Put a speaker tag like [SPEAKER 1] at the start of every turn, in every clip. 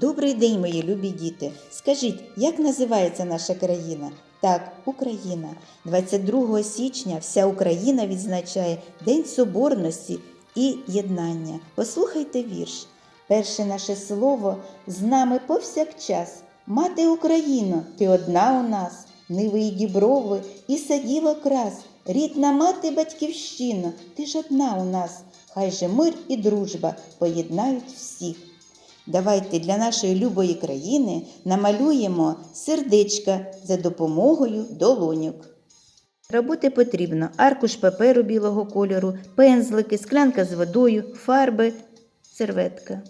[SPEAKER 1] Добрий день, мої любі діти. Скажіть, як називається наша країна? Так, Україна. 22 січня вся Україна відзначає День Соборності і єднання. Послухайте вірш. Перше наше слово з нами повсякчас. Мати Україно, ти одна у нас, ниви і діброви, і садів окрас. Рідна мати батьківщина, ти ж одна у нас. Хай же мир і дружба поєднають всіх. Давайте для нашої любої країни намалюємо сердечка за допомогою долоньок. Роботи потрібно аркуш паперу білого кольору, пензлики, склянка з водою, фарби, серветка.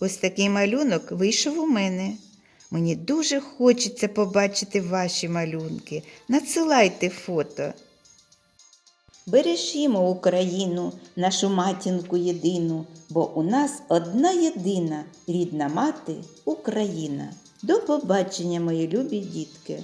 [SPEAKER 1] Ось такий малюнок вийшов у мене. Мені дуже хочеться побачити ваші малюнки. Надсилайте фото. Бережімо Україну, нашу матінку єдину, бо у нас одна єдина рідна мати Україна. До побачення, мої любі дітки!